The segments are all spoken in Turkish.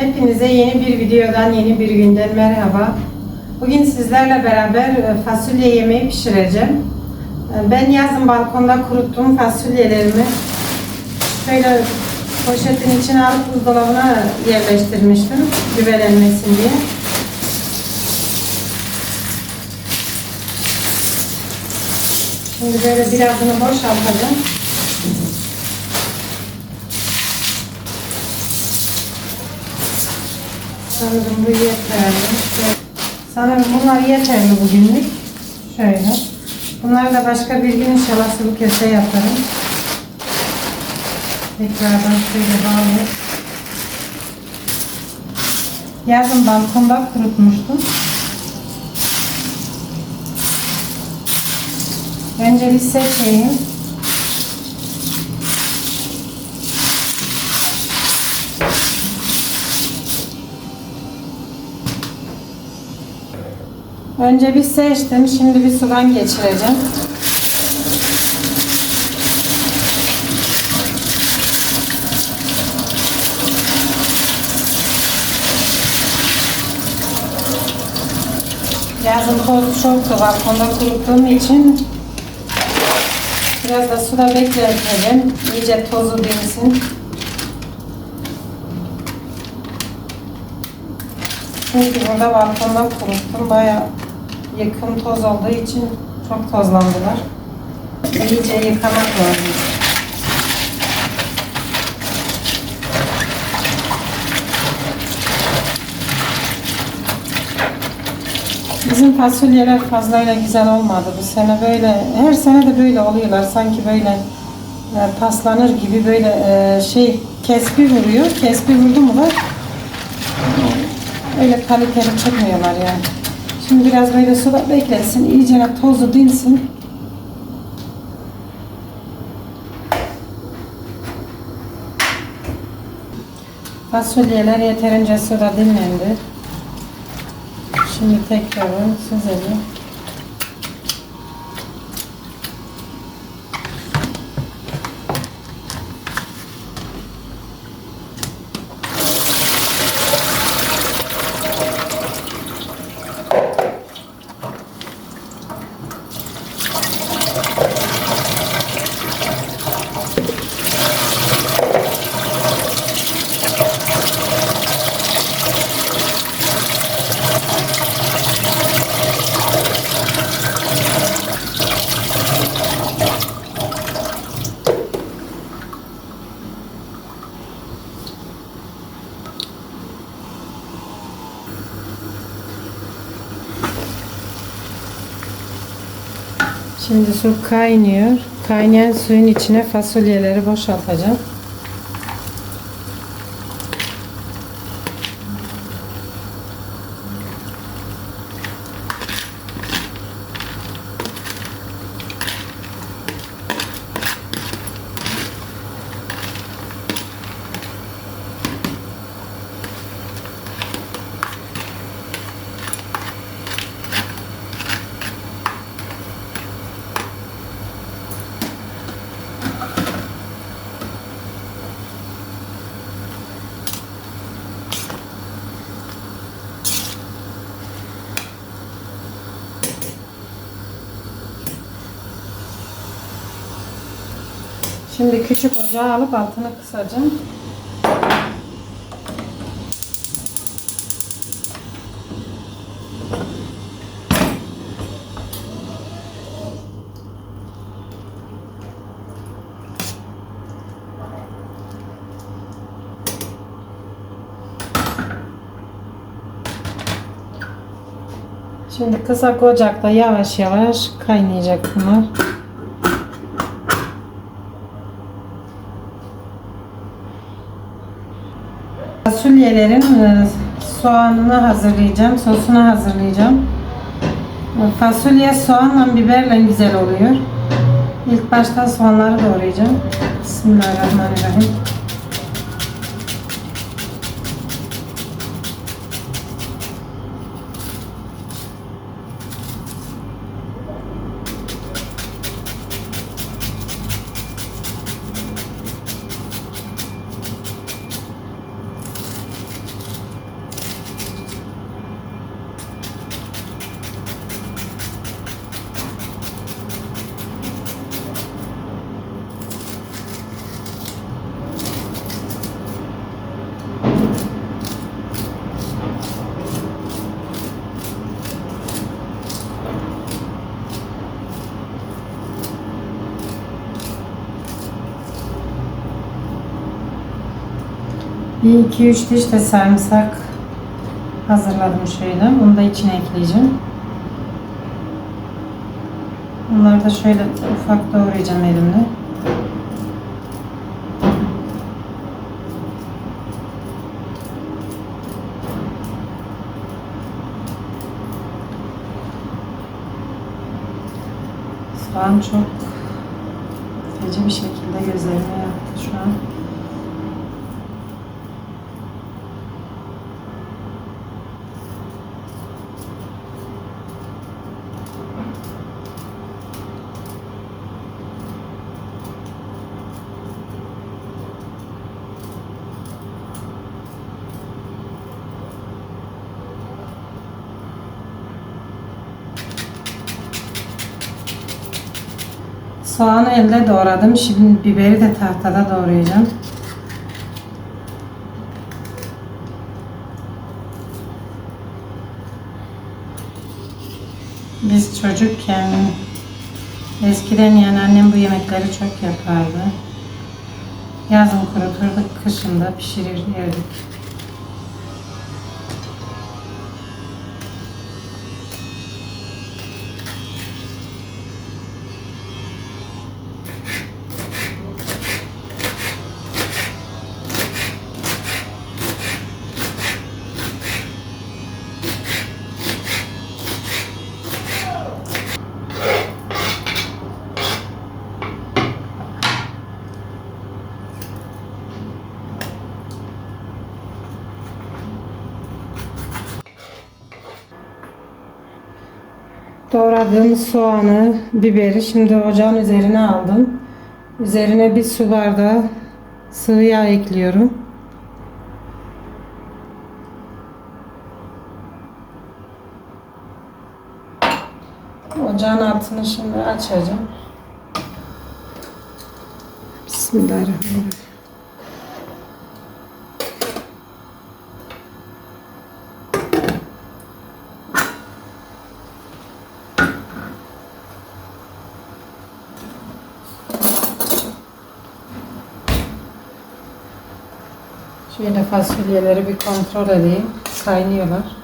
Hepinize yeni bir videodan, yeni bir günden merhaba. Bugün sizlerle beraber e, fasulye yemeği pişireceğim. E, Ben yazın balkonda kuruttuğum fasulyelerimi şöyle poşetin içine alıp buzdolabına yerleştirmiştim güvelenmesin diye. Şimdi böyle birazını boşaltacağım. Sanırım bu yeterli. Sanırım bunlar yeterli bugünlük. Şöyle. Bunları da başka bir gün inşallah sıvı köfte yaparım. Tekrardan şöyle bağlayıp. Yazın balkonda kurutmuştum. Önce bir seçeyim. Önce bir seçtim. Şimdi bir sudan geçireceğim. Yazın toz çoktu. Balkonda kuruttuğum için biraz da suda bekleteceğim. İyice tozu dinsin. Çünkü burada balkonda kuruttum. Baya yıkım toz olduğu için çok tozlandılar. İyice yıkamak lazım. Bizim fasulyeler fazlayla güzel olmadı bu sene böyle. Her sene de böyle oluyorlar. Sanki böyle e, paslanır gibi böyle e, şey kespi vuruyor. Kespi vurdu mu da öyle kaliteli çıkmıyorlar yani. Şimdi biraz böyle suda beklesin. iyice tozu dinsin. Fasulyeler yeterince suda dinlendi. Şimdi tekrar süzelim. Şimdi su kaynıyor. Kaynayan suyun içine fasulyeleri boşaltacağım. Şimdi küçük ocağı alıp altını kısacağım. Şimdi kısak ocakta yavaş yavaş kaynayacak bunlar. Fasulyelerin e, soğanını hazırlayacağım, sosunu hazırlayacağım. E, Fasulye soğanla biberle güzel oluyor. İlk başta soğanları doğrayacağım. Bismillahirrahmanirrahim. Bir iki üç diş de sarımsak hazırladım şöyle. Bunu da içine ekleyeceğim. Bunları da şöyle ufak doğrayacağım elimle. Soğan çok Soğanı elde doğradım. Şimdi biberi de tahtada doğrayacağım. Biz çocukken eskiden yani annem bu yemekleri çok yapardı. Yazın kuruturduk, kışın da pişirir yerdik. Doğradığım soğanı, biberi şimdi ocağın üzerine aldım. Üzerine bir su bardağı sıvı yağ ekliyorum. Ocağın altını şimdi açacağım. Bismillahirrahmanirrahim. Şöyle fasulyeleri bir kontrol edeyim. Kaynıyorlar.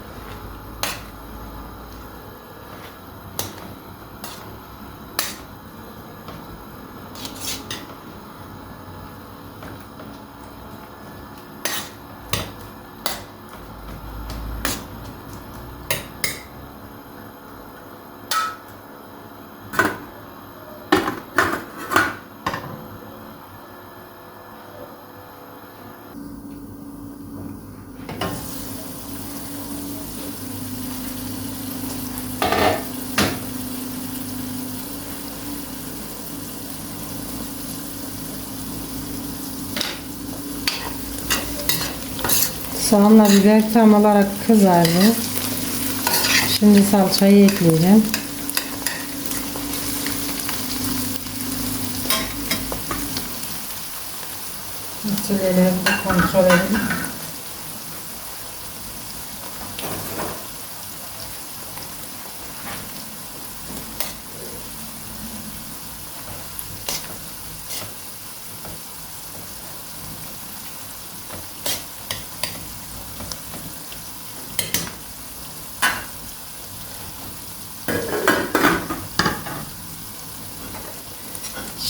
Soğanla biber tam olarak kızardı. Şimdi salçayı ekleyeceğim. De kontrol edin.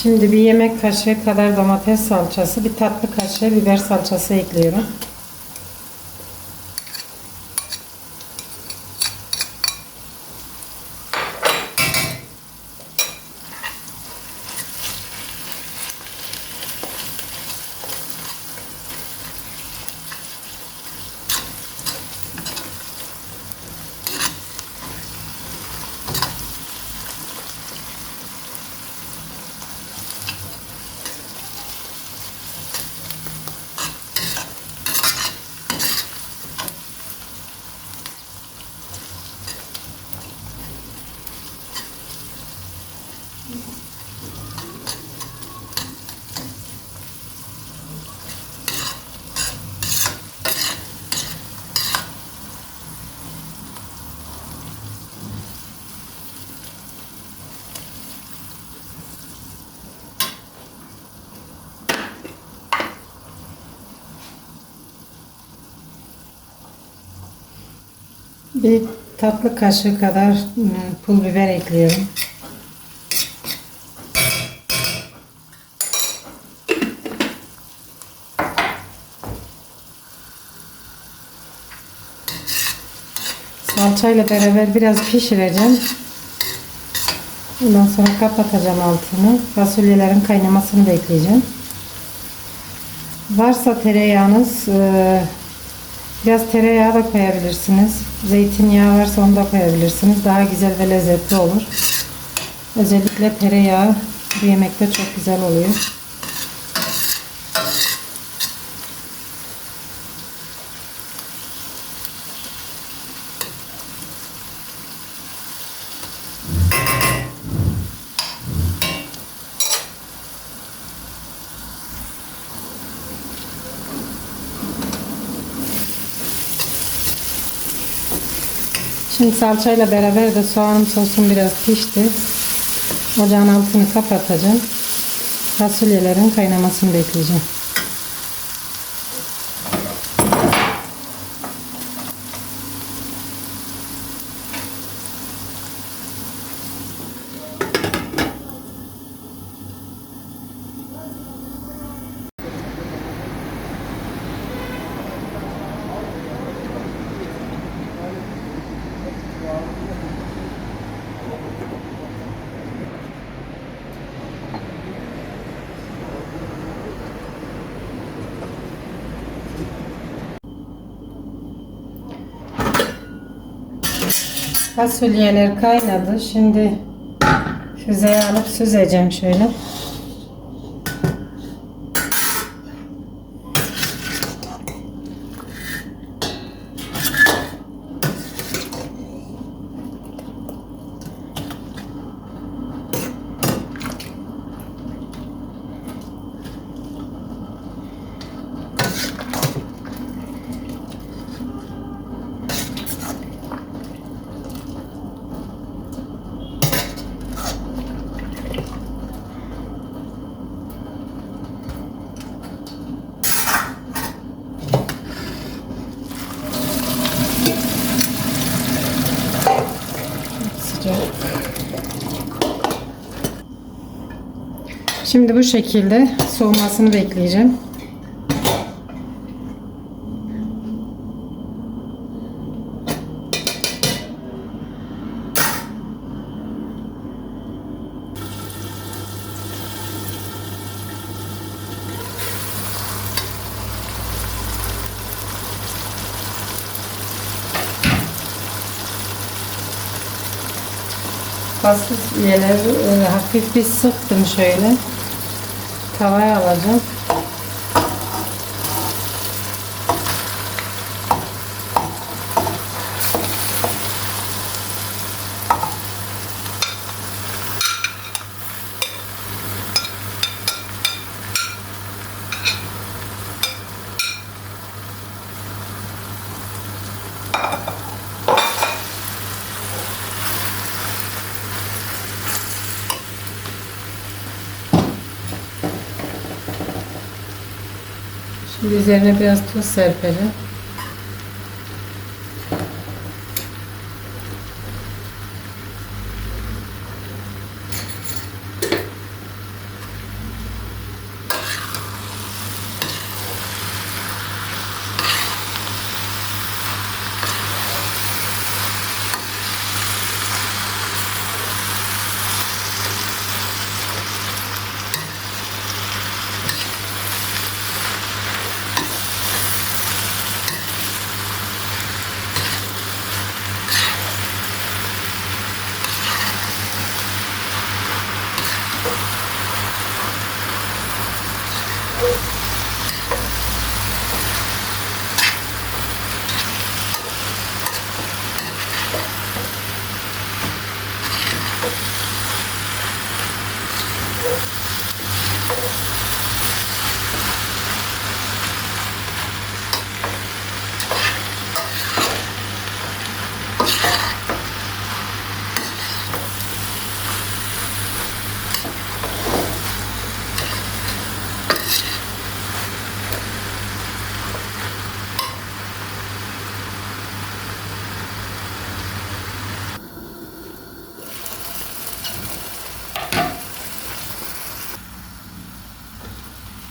Şimdi bir yemek kaşığı kadar domates salçası, bir tatlı kaşığı biber salçası ekliyorum. Bir tatlı kaşığı kadar e, pul biber ekliyorum. Salçayla beraber biraz pişireceğim. Ondan sonra kapatacağım altını. Fasulyelerin kaynamasını bekleyeceğim. Varsa tereyağınız e, biraz tereyağı da koyabilirsiniz. Zeytinyağı varsa onu da koyabilirsiniz. Daha güzel ve lezzetli olur. Özellikle tereyağı bu yemekte çok güzel oluyor. Şimdi salçayla beraber de soğanım sosum biraz pişti. Ocağın altını kapatacağım. Fasulyelerin kaynamasını bekleyeceğim. Fasulyeler kaynadı. Şimdi füzeye alıp süzeceğim şöyle. Şimdi bu şekilde soğumasını bekleyeceğim. Fasulyeleri e, hafif bir sıktım şöyle. Tavaya alacağım. Üzerine biraz tuz serpelim.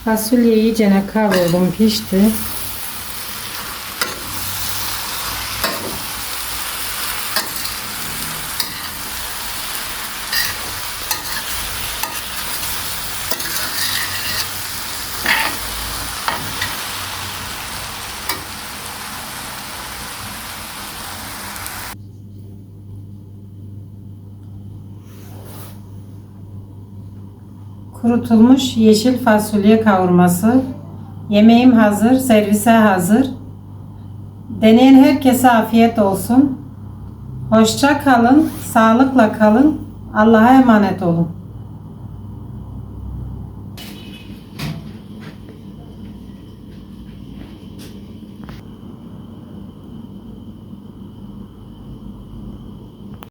Fasulye iyicene kavurdum pişti. Kurutulmuş yeşil fasulye kavurması. Yemeğim hazır, servise hazır. Deneyen herkese afiyet olsun. Hoşça kalın, sağlıkla kalın. Allah'a emanet olun.